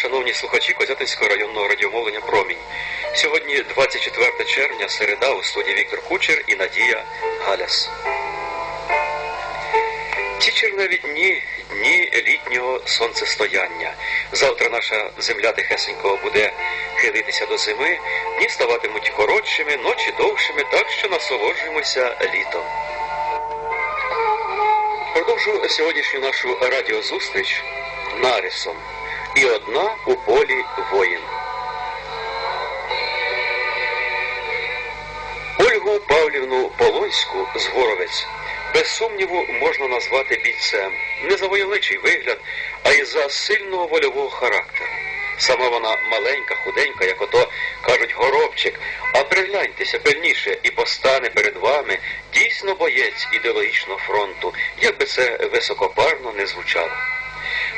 шановні слухачі Козятинського районного радіомовлення Промінь. Сьогодні 24 червня, середа у студії Віктор Кучер і Надія Галяс. Ці черневі дні дні літнього сонцестояння. Завтра наша земля тихесенько буде хилитися до зими, дні ставатимуть коротшими, ночі довшими, так що насолоджуємося літом. Продовжу сьогоднішню нашу радіозустріч нарисом. І одна у полі воїн. Ольгу Павлівну Полонську з Горовець без сумніву можна назвати бійцем. Не за войовничий вигляд, а й за сильного вольового характеру. Сама вона маленька, худенька, як ото кажуть горобчик, а пригляньтеся пильніше і постане перед вами дійсно боєць ідеологічного фронту, як би це високопарно не звучало.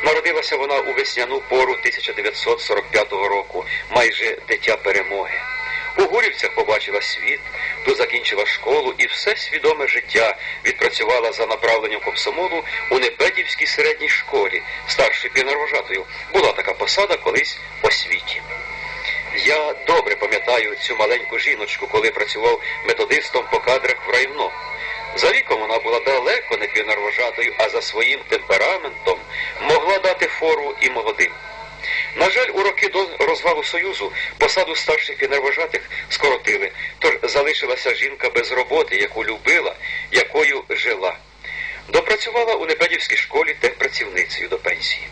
Народилася вона у весняну пору 1945 року, майже дитя перемоги. У Гурівцях побачила світ, тут закінчила школу і все свідоме життя відпрацювала за направленням комсомолу у Непедівській середній школі, старшою пінарвожатою. Була така посада колись по світі. Я добре пам'ятаю цю маленьку жіночку, коли працював методистом по кадрах в районо. За віком вона була далеко не півнарвожатою, а за своїм темпераментом могла дати фору і молодим. На жаль, у роки до розвалу Союзу посаду старших пінервожатих скоротили, тож залишилася жінка без роботи, яку любила, якою жила. Допрацювала у Непедівській школі техпрацівницею до пенсії.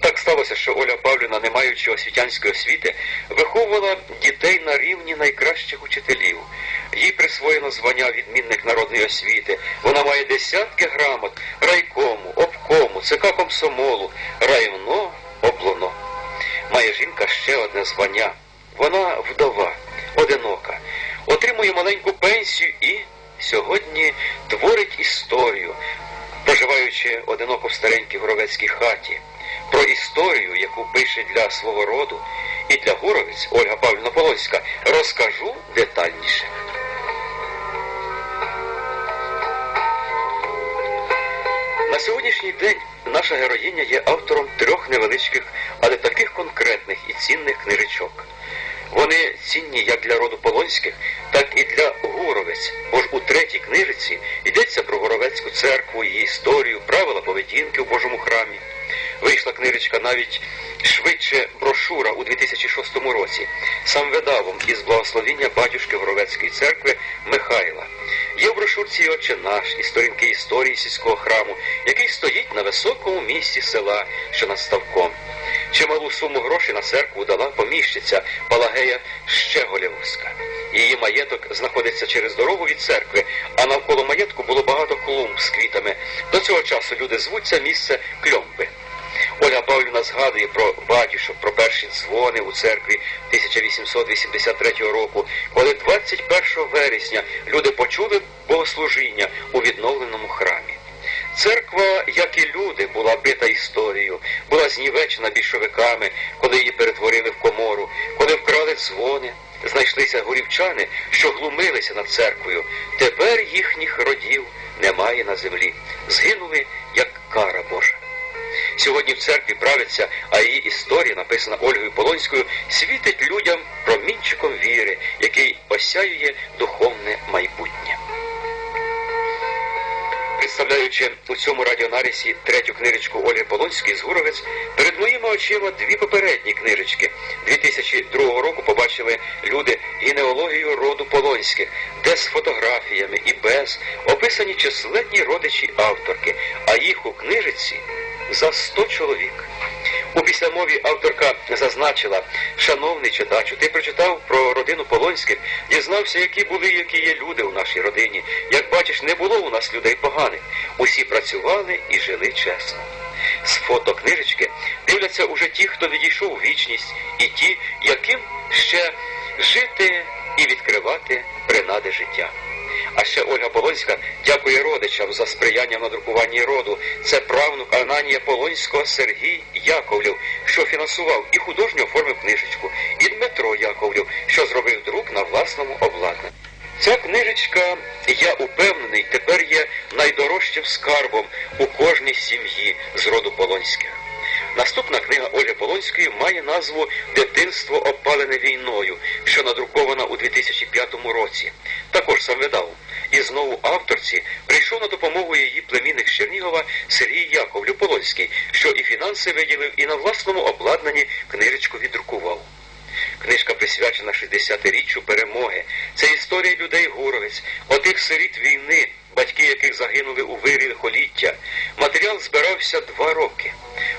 Так сталося, що Оля Павлівна, не маючи освітянської освіти, виховувала дітей на рівні найкращих учителів. Їй присвоєно звання відмінник народної освіти. Вона має десятки грамот райкому, обкому, ЦК комсомолу, райвно, облоно. Має жінка ще одне звання. Вона вдова, одинока, отримує маленьку пенсію і сьогодні творить історію, проживаючи одиноко в старенькій горовецькій хаті, про історію, яку пише для свого роду, і для Гуровець Ольга Павлівна Полонська, розкажу детальніше. На сьогоднішній день наша героїня є автором трьох невеличких, але таких конкретних і цінних книжечок. Вони цінні як для роду Полонських, так і для Гуровець, бо ж у третій книжиці йдеться про Горовецьку церкву, її історію, правила поведінки у Божому храмі. Вийшла книжечка навіть швидше брошура у 2006 році, сам видавом із благословіння батюшки Горовецької церкви Михайла. Є в брошурці «Отче наш» і сторінки історії сільського храму, який стоїть на високому місці села, що над ставком. Чималу суму грошей на церкву дала поміщиця Палагея Щеголєвська. Її маєток знаходиться через дорогу від церкви, а навколо маєтку було багато клумб з квітами. До цього часу люди звуть це місце Кльомби. Ольга Павлівна згадує про батюшок, про перші дзвони у церкві 1883 року, коли 21 вересня люди почули богослужіння у відновленому храмі. Церква, як і люди, була бита історією, була знівечена більшовиками, коли її перетворили в комору, коли вкрали дзвони. Знайшлися горівчани, що глумилися над церквою. Тепер їхніх родів немає на землі. Згинули, як кара Божа. Сьогодні в церкві правиться, а її історія, написана Ольгою Полонською, світить людям промінчиком віри, який осяює духовне майбутнє. Представляючи у цьому радіонарісі третю книжечку Ольги Полонської з Гуровець, перед моїми очима дві попередні книжечки 2002 року побачили люди генеалогію роду Полонських, де з фотографіями і без описані численні родичі авторки, а їх у книжиці за 100 чоловік. У післямові авторка зазначила, шановний читачу, ти прочитав про родину Полонських, дізнався, які були, які є люди у нашій родині. Як бачиш, не було у нас людей поганих. Усі працювали і жили чесно. З фото книжечки дивляться уже ті, хто відійшов у вічність, і ті, яким ще жити і відкривати принади життя. А ще Ольга Полонська дякує родичам за сприяння в надрукуванні роду. Це правнук Ананія Полонського Сергій Яковлів, що фінансував і художньо оформив книжечку, і Дмитро Яковлів, що зробив друк на власному обладнанні. Ця книжечка, я упевнений, тепер є найдорожчим скарбом у кожній сім'ї з роду Полонських. Наступна книга Ольги Полонської має назву Дитинство опалене війною, що надрукована у 2005 році. Також сам видав. І знову авторці прийшов на допомогу її племінник Чернігова Сергій Яковлю Полонський, що і фінанси виділив, і на власному обладнанні книжечку віддрукував. Книжка присвячена 60-річчю перемоги. Це історія людей Гуровець, отих сиріт війни, батьки яких загинули у вирі лихоліття. Матеріал збирався два роки.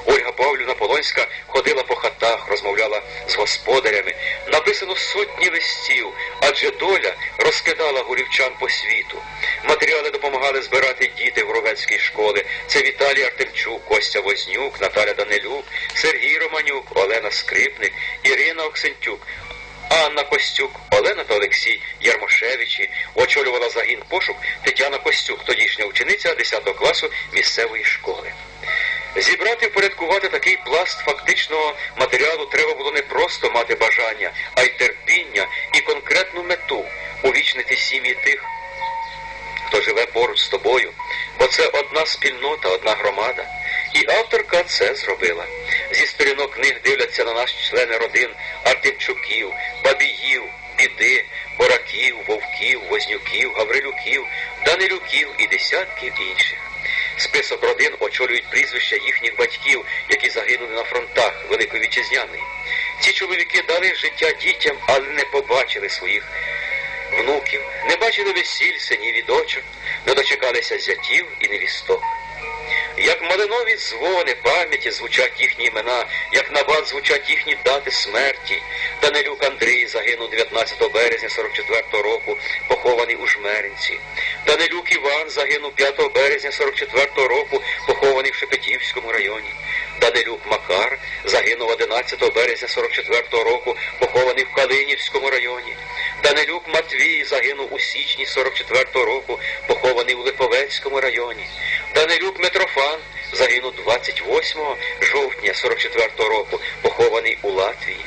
Ольга Павлівна Полонська ходила по хатах, розмовляла з господарями. Написано сотні листів, адже доля розкидала гурівчан по світу. Матеріали допомагали збирати діти Гуровецької школи. Це Віталій Артемчук, Костя Вознюк, Наталя Данилюк, Сергій Романюк, Олена Скрипник, Ірина Оксентюк. Анна Костюк, Олена та Олексій Ярмошевичі очолювала загін пошук Тетяна Костюк, тодішня учениця 10 класу місцевої школи. Зібрати впорядкувати такий пласт фактичного матеріалу треба було не просто мати бажання, а й терпіння і конкретну мету увічнити сім'ї тих, хто живе поруч з тобою, бо це одна спільнота, одна громада. І авторка це зробила. Зі сторінок книг дивляться на нас члени родин Артемчуків, Бабіїв, Біди, Бораків, Вовків, Вознюків, Гаврилюків, Данилюків і десятків інших. Список родин очолюють прізвища їхніх батьків, які загинули на фронтах Великої Вітчизняної. Ці чоловіки дали життя дітям, але не побачили своїх внуків, не бачили весіль, синів і дочок, не дочекалися зятів і невісток. Як малинові дзвони пам'яті звучать їхні імена, як набат звучать їхні дати смерті. Данилюк Андрій загинув 19 березня 44-го року, похований у Жмеринці. Данилюк Іван загинув 5 березня 44-го року, похований в Шепетівському районі. Данилюк Макар загинув 11 березня 44-го року, похований в Калинівському районі. Данилюк Матвій загинув у січні 44-го року, похований у Липовецькому районі. Данилюк Митрофан загинув 28 жовтня 44-го року, похований у Латвії.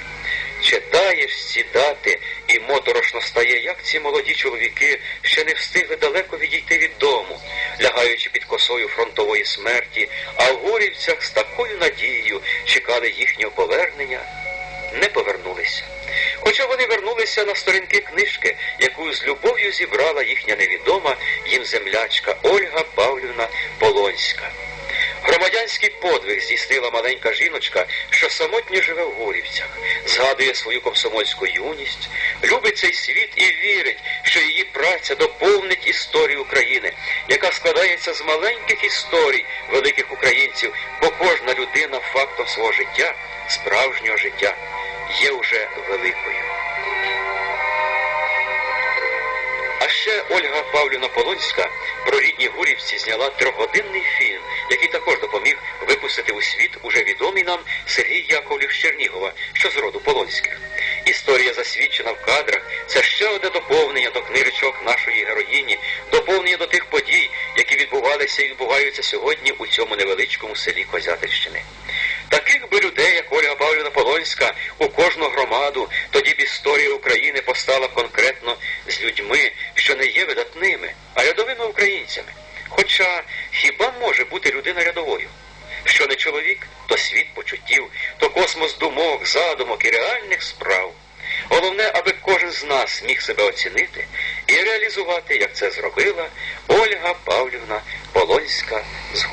Читаєш ці дати, і моторошно стає, як ці молоді чоловіки ще не встигли далеко відійти від дому, лягаючи під косою фронтової смерті, а в горівцях з такою надією чекали їхнього повернення, не повернулися. Хоча вони вернулися на сторінки книжки, яку з любов'ю зібрала їхня невідома їм землячка Ольга Павлівна Полонська. Громадянський подвиг здійснила маленька жіночка, що самотньо живе в Горівцях, згадує свою комсомольську юність, любить цей світ і вірить, що її праця доповнить історію України, яка складається з маленьких історій великих українців, бо кожна людина фактом свого життя, справжнього життя, є уже великою. А ще Ольга Павлівна Полонська про рідні Гурівці зняла трьохгодинний фільм, який також допоміг випустити у світ уже відомий нам Сергій Яковлів з Чернігова, що з роду Полонських. Історія засвідчена в кадрах. Це ще одне доповнення до книжечок нашої героїні, доповнення до тих подій, які відбувалися і відбуваються сьогодні у цьому невеличкому селі Козятищини. Таких би людей, як Ольга Павлівна Полонська, у кожну громаду, тоді б історія України постала конкретно з людьми, що не є видатними, а рядовими українцями. Хоча хіба може бути людина рядовою? Що не чоловік, то світ почуттів, то космос думок, задумок і реальних справ. Головне, аби кожен з нас міг себе оцінити і реалізувати, як це зробила Ольга Павлівна Полонська з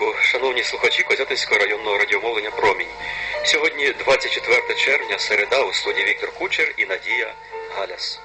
ранку, шановні слухачі Козятинського районного радіомовлення Промінь. Сьогодні 24 червня, середа у студії Віктор Кучер і Надія Галяс.